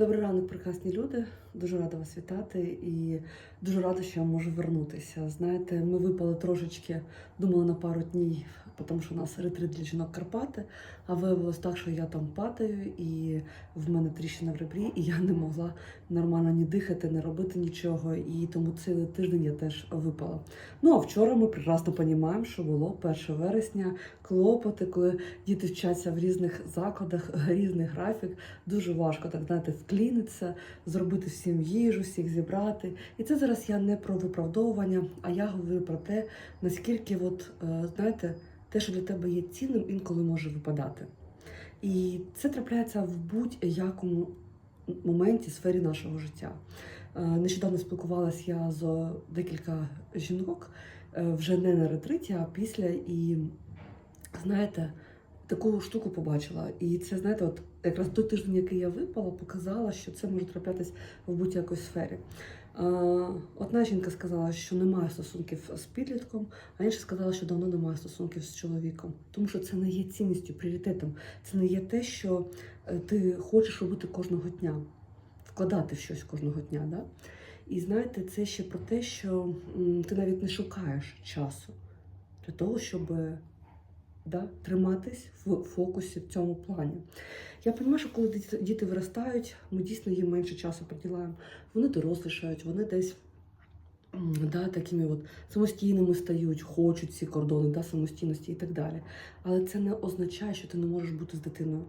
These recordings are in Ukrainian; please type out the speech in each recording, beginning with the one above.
Добрий ранок, прекрасні люди. Дуже рада вас вітати і дуже рада, що я можу вернутися. Знаєте, ми випали трошечки, думали на пару днів, тому що у нас ретрит для жінок Карпати. А виявилось так, що я там падаю, і в мене тріщина в ребрі, і я не могла нормально ні дихати, не робити нічого. І тому цілий тиждень я теж випала. Ну а вчора ми прекрасно розуміємо, що було 1 вересня, клопоти, коли діти вчаться в різних закладах, різний графік. Дуже важко так знаєте, вклінитися, зробити всім їжу, всіх зібрати. І це зараз я не про виправдовування, а я говорю про те, наскільки, от, е, знаєте, те, що для тебе є цінним, інколи може випадати. І це трапляється в будь-якому моменті сфері нашого життя. Е, Нещодавно спілкувалася я з декілька жінок, е, вже не на ретриті, а після. І знаєте, таку штуку побачила. І це, знаєте, от якраз той тиждень, який я випала, показала, що це може траплятись в будь-якій сфері. Одна жінка сказала, що немає стосунків з підлітком, а інша сказала, що давно немає стосунків з чоловіком. Тому що це не є цінністю, пріоритетом. Це не є те, що е, ти хочеш робити кожного дня, вкладати в щось кожного дня. Да? І знаєте, це ще про те, що ти навіть не шукаєш часу для того, щоб да, триматись в фокусі в цьому плані. Я розумію, що коли діти, виростають, ми дійсно їм менше часу приділяємо. Вони дорослішають, вони десь да, такими от самостійними стають, хочуть ці кордони да, самостійності і так далі. Але це не означає, що ти не можеш бути з дитиною.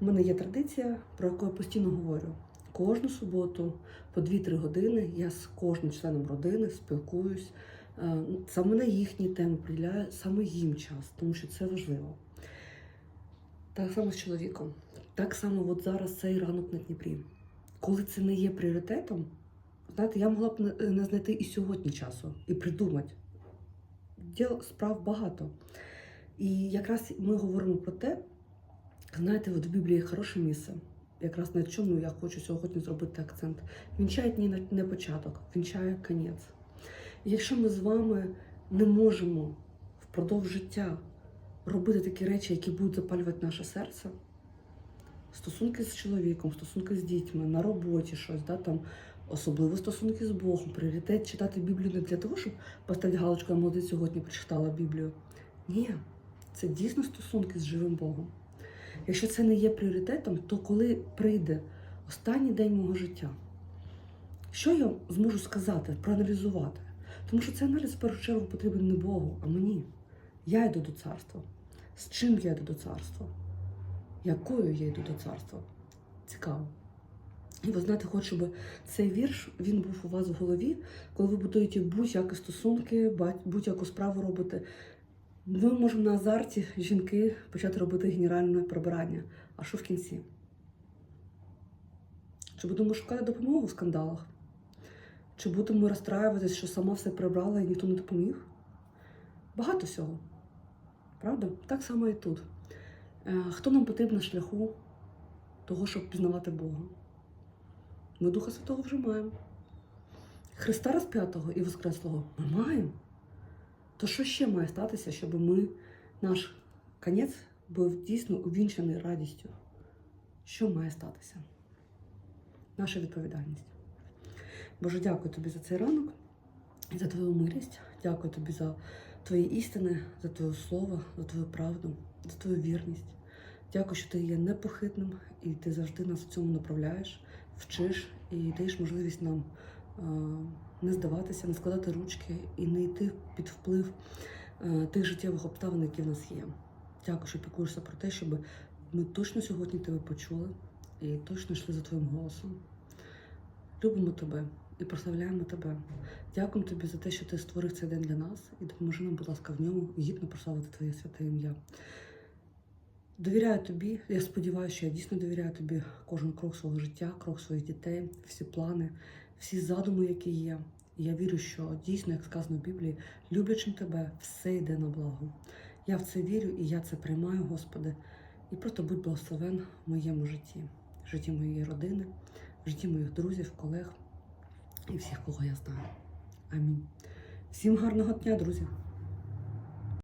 У мене є традиція, про яку я постійно говорю. Кожну суботу по 2-3 години я з кожним членом родини спілкуюсь. Е, Саме на їхні теми приділяю саме їм час, тому що це важливо. Так само з чоловіком. Так само от зараз цей ранок на Дніпрі. Коли це не є пріоритетом, знаєте, я могла б не- не знайти і сьогодні часу, і придумати. Діл справ багато. І якраз ми говоримо про те, знаєте, от в Біблії хороше місце. Якраз на чому я хочу сьогодні зробити акцент. Вінчає не, початок, вінчає конець. Якщо ми з вами не можемо впродовж життя робити такі речі, які будуть запалювати наше серце, стосунки з чоловіком, стосунки з дітьми, на роботі щось, да, там, особливо стосунки з Богом, пріоритет читати Біблію не для того, щоб поставити галочку, я молодець сьогодні прочитала Біблію. Ні, це дійсно стосунки з живим Богом. Якщо це не є пріоритетом, то коли прийде останній день мого життя, що я зможу сказати, проаналізувати? Тому що цей аналіз в першу чергу потрібен не Богу, а мені. Я йду до царства. З чим я йду до царства? Якою я йду до царства? Цікаво. І ви знаєте, хочу, щоб цей вірш він був у вас в голові, коли ви будуєте будь-які стосунки, будь-яку справу робите. Ми можемо на азарті жінки почати робити генеральне прибирання. А що в кінці? Чи будемо шукати допомогу в скандалах? Чи будемо розстраюватися, що сама все прибрала і ніхто не допоміг? Багато всього. Правда? Так само і тут. Е, Хто нам потрібен на шляху того, щоб пізнавати Бога? Ми Духа Святого вже маємо. Христа розп'ятого і Воскреслого ми маємо. То що ще має статися, щоб ми, наш конець був дійсно увінчений радістю? Що має статися? Наша відповідальність. Боже, дякую тобі за цей ранок за твою милість. Дякую тобі за твої істини, за твоє слово, за твою правду, за твою вірність. Дякую, що ти є непохитним і ти завжди нас в цьому направляєш, вчиш і даєш можливість нам е, не здаватися, не складати ручки і не йти під вплив е, тих життєвих обставин, які в нас є. Дякую, що піклуєшся про те, щоб ми точно сьогодні тебе почули і точно йшли за твоїм голосом. Любимо тебе і прославляємо тебе. Дякуємо тобі за те, що ти створив цей день для нас і допоможи нам, будь ласка, в ньому гідно прославити Твоє святе ім'я. Довіряю тобі. Я сподіваюся, що я дійсно довіряю тобі кожен крок свого життя, крок своїх дітей, всі плани, всі задуми, які є. І я вірю, що дійсно, як сказано в Біблії, люблячим тебе, все йде на благо. Я в це вірю і я це приймаю, Господи. І просто будь благословен в моєму житті, в житті моєї родини, в житті моїх друзів, колег і всіх, кого я знаю. Амінь. Всім гарного дня, друзі!